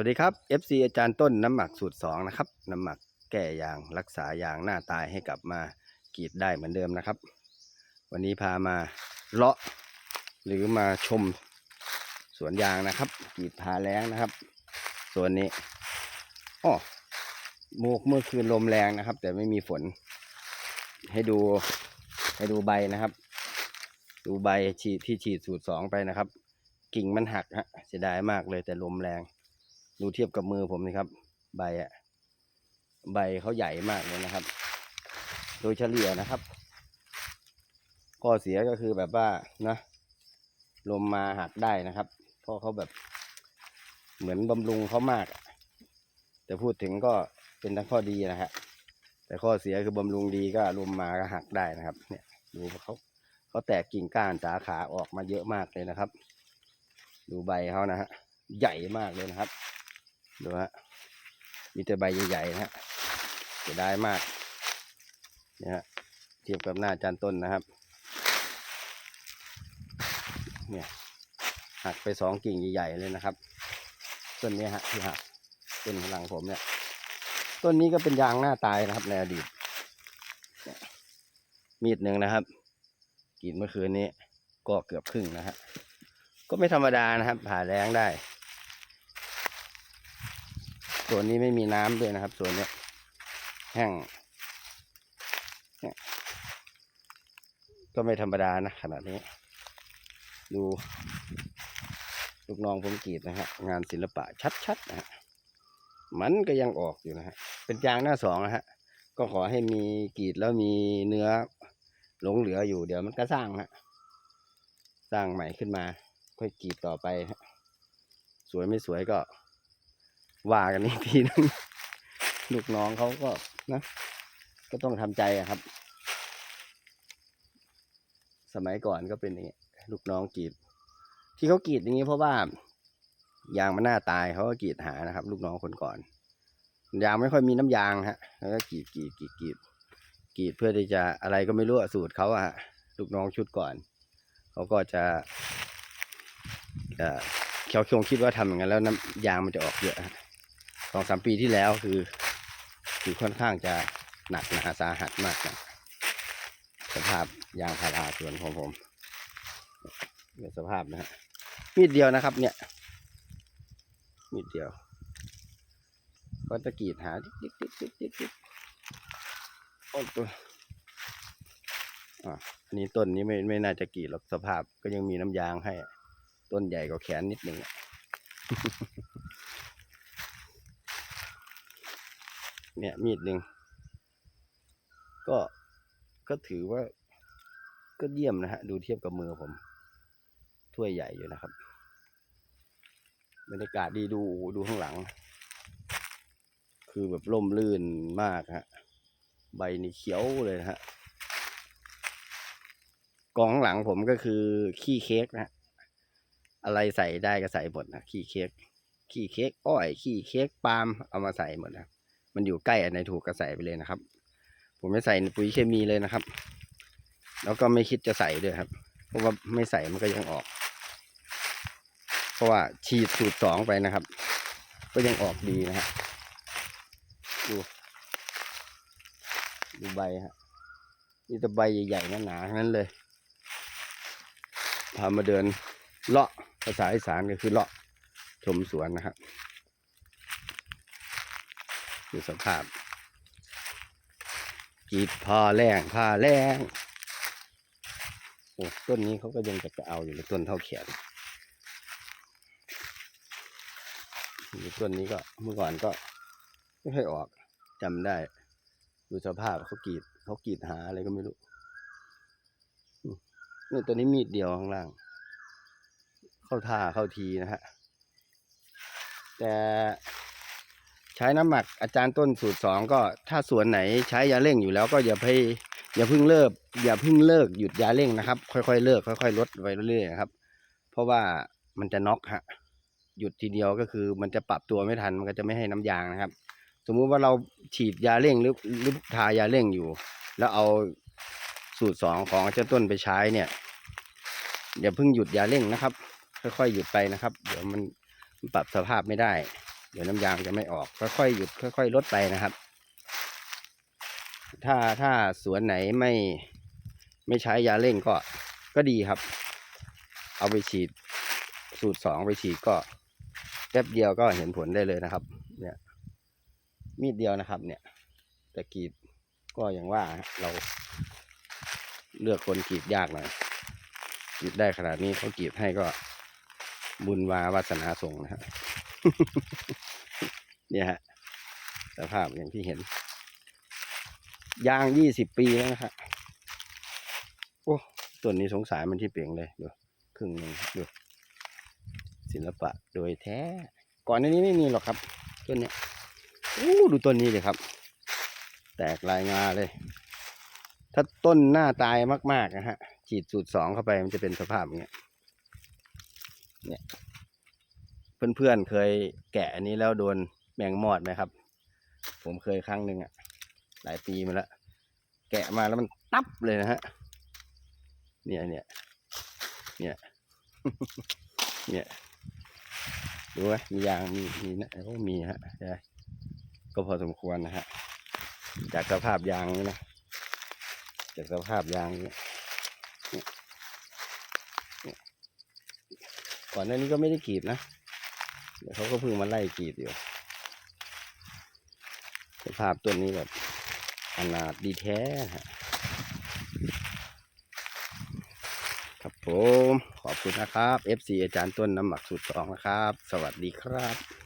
วัสดีครับ FC อาจารย์ต้นน้ำหมักสูตร 2 นะครับ น้ำหมักแก้ยางรักษายางหน้าตายให้กลับมากรีดได้เหมือนเดิมนะครับ วันนี้พามาเลาะหรือมาชมสวนยางนะครับกรีดพาแล้งนะครับส่วนนี้อ๋อเมื่อเมื่อคืนลมแรงนะครับ แต่ไม่มีฝน ให้ดูให้ดูใบนะครับ ดูใบฉีดที่ฉีดสูตรสองไปนะครับ กิ่งมันหักฮะเสียดายมากเลยแต่ลมแรง ดูเทียบกับมือผมนี่ครับ ใบอะใบเขาใหญ่มากเลยนะครับ โดยเฉลี่ยนะครับข้อเสียก็คือแบบว่านะลมมาหักได้นะครับเพราะเขาแบบเหมือนบำรุงเขามาก แต่พูดถึงก็เป็นทั้งข้อดีนะฮะแต่ข้อเสียคือบำรุงดีก็ลมมาก็หักได้นะครับ เนี่ย ดูเขาเขาแตกกิ่งก้านสาขาออกมาเยอะมากเลยนะครับ ดูใบเขานะฮะใหญ่มากเลยนะครับ ดูฮะมีแต่ใบใหญ่ๆนะฮะเสียดายมากเนี่ยฮะเทียบกับหน้าจานต้นนะครับเนี่ยหักไปสองกิ่งใหญ่ๆเลยนะครับ ต้นนี้ฮะที่หักต้นหลังผมเนี่ย ต้นนี้ก็เป็นยางหน้าตายนะครับในอดีตเนี่ยมีดหนึ่งนะครับกรีดเมื่อคืนนี้ก็เกือบครึ่งนะฮะก็ไม่ธรรมดานะครับผ่าแรงได้ ส่วนนี้ไม่มีน้ำด้วยนะครับ ส่วนนี้แห้งก็ไม่ธรรมดานะขนาดนี้ ดูลูกน้องผมกรีดนะฮะงานศิลปะชัดๆนะฮะมันก็ยังออกอยู่นะฮะเป็นยางหน้าสองนะฮะ ก็ขอให้มีกรีดแล้วมีเนื้อหลงเหลืออยู่เดี๋ยวมันก็สร้างฮะสร้างใหม่ขึ้นมา ค่อยกรีดต่อไปฮะสวยไม่สวยก็ ว่ากันอีกทีนึงลูกน้องเขาก็นะ ก็ต้องทำใจอะครับ สมัยก่อนก็เป็นอย่างนี้ลูกน้องกรีด ที่เขากรีดอย่างนี้เพราะว่ายางมันหน้าตายเขาก็กรีดหานะครับ ลูกน้องคนก่อน ยางไม่ค่อยมีน้ำยางฮะ แล้วก็กรีดกรีดกรีดกรีดกรีดเพื่อที่จะอะไรก็ไม่รู้สูตรเขาอะลูกน้องชุดก่อนเขาก็จะเอ่อเขาคงคิดว่าทำอย่างนั้นแล้วน้ำยางมันจะออกเยอะ สองสามปีที่แล้วคือ คือค่อนข้างจะหนักหนาสาหัสมากนะสภาพยางพาราสวนของผมเนี่ยสภาพนะฮะมีดเดียวนะครับ เนี่ย มีดเดียว ก็จะกรีดหาดิ๊กดิ๊กดิ๊กดิ๊กดิ๊กดิ๊กโอ้ตัวอะอันนี้ต้นนี้ไม่ไม่น่าจะกรีดหรอกสภาพก็ยังมีน้ำยางให้ ต้นใหญ่กว่าแขนนิดหนึ่งอะ เนี่ยมีดหนึ่ง ก็ก็ถือว่าก็เยี่ยมนะฮะ ดูเทียบกับมือผม ถ้วยใหญ่อยู่นะครับบรรยากาศดีดูดูข้างหลัง คือแบบร่มรื่นมากฮะ ใบนี่เขียวเลยฮะกองข้างหลังผมก็คือขี้เค้กนะฮะอะไรใส่ได้ก็ใส่หมดนะขี้เค้กขี้เค้กอ้อยขี้เค้กปาล์มเอามาใส่หมดนะ มันอยู่ใกล้อันไหนถูกก็ใส่ไปเลยนะครับ ผมไม่ใส่ปุ๋ยเคมีเลยนะครับ แล้วก็ไม่คิดจะใส่ด้วยครับ เพราะว่าไม่ใส่มันก็ยังออก เพราะว่าฉีดสูตรสองไปนะครับ ก็ยังออกดีนะฮะดูดูใบฮะนี่แต่ใบใหญ่ๆหนาๆทั้งนั้นเลยพามาเดินเลาะภาษาอีสานก็คือเลาะชมสวนนะครับ ดูสภาพกีดพาแรงพาแรงโอ้ต้นนี้เขาก็ยังจะเอาอยู่เลยต้นเท่าแขนนี่ต้นนี้ก็เมื่อก่อนก็ไม่ค่อยออกจำได้ ดูสภาพเขากีดเขากีดหาอะไรก็ไม่รู้อืมนี่ตัวนี้มีดเดียวข้างล่าง เข้าท่าเข้าทีนะฮะ แต่ ใช้น้ำหมักอาจารย์ต้นสูตรสองก็ถ้าสวนไหนใช้ยาเร่งอยู่แล้วก็อย่าไปอย่าเพิ่งเลิก อย่าเพิ่งเลิกหยุดยาเร่งนะครับ ค่อยๆเลิกค่อยๆลดไปเรื่อยๆครับ เพราะว่ามันจะน็อกฮะหยุดทีเดียวก็คือมันจะปรับตัวไม่ทันมันก็จะไม่ให้น้ำยางนะครับ สมมุติว่าเราฉีดยาเร่งหรือหรือทายาเร่งอยู่ แล้วเอาสูตรสองของอาจารย์ต้นไปใช้เนี่ยอย่าเพิ่งหยุดยาเร่งนะครับ ค่อยๆหยุดไปนะครับ เดี๋ยวมันปรับสภาพไม่ได้ เดี๋ยวน้ำยางจะไม่ออก ค่อยๆหยุดค่อยๆลดไปนะครับ ถ้าถ้าสวนไหนไม่ไม่ใช้ยาเร่งก็ก็ดีครับ เอาไปฉีดสูตรสองไปฉีดก็แป๊บเดียวก็เห็นผลได้เลยนะครับ เนี่ย มีดเดียวนะครับ เนี่ยแต่กรีดก็อย่างว่าเราเลือกคนกรีดยากหน่อยกรีดได้ขนาดนี้เขากรีดให้ก็บุญวาวาสนาส่งนะฮะ เนี่ยฮะสภาพอย่างที่เห็น ยางยี่สิบปีแล้วนะครับโอ้ต้นนี้สงสารมันที่เปลี่ยงเลยดูครึ่งหนึ่งดูศิลปะโดยแท้ ก่อนหน้านี้ไม่มีหรอกครับต้นเนี้ยอู้ดูต้นนี้เลยครับ แตกลายงาเลย ถ้าต้นหน้าตายมากๆนะฮะ ฉีดสูตรสองเข้าไปมันจะเป็นสภาพอย่างเงี้ยเนี่ย เพื่อนๆเคยแกะอันนี้แล้วโดนแมงมอดไหมครับ ผมเคยครั้งหนึ่งอะหลายปีมาแล้วแกะมาแล้วมันตับเลยนะฮะเนี่ยเนี่ยเนี่ยเนี่ยดูไหมมียางมีมีนะโอ้มีฮะใช่ก็พอสมควรนะฮะจากสภาพยางนี้นะจากสภาพยางนี่ก่อนหน้านี้ก็ไม่ได้กรีดนะ เดี๋ยวเขาก็เพิ่งมาไล่กรีดอยู่สภาพต้นนี้แบบขนาดดีแท้ฮะครับผม ขอบคุณนะครับ FC อาจารย์ต้นน้ำหมักสุตรสองนะครับ สวัสดีครับ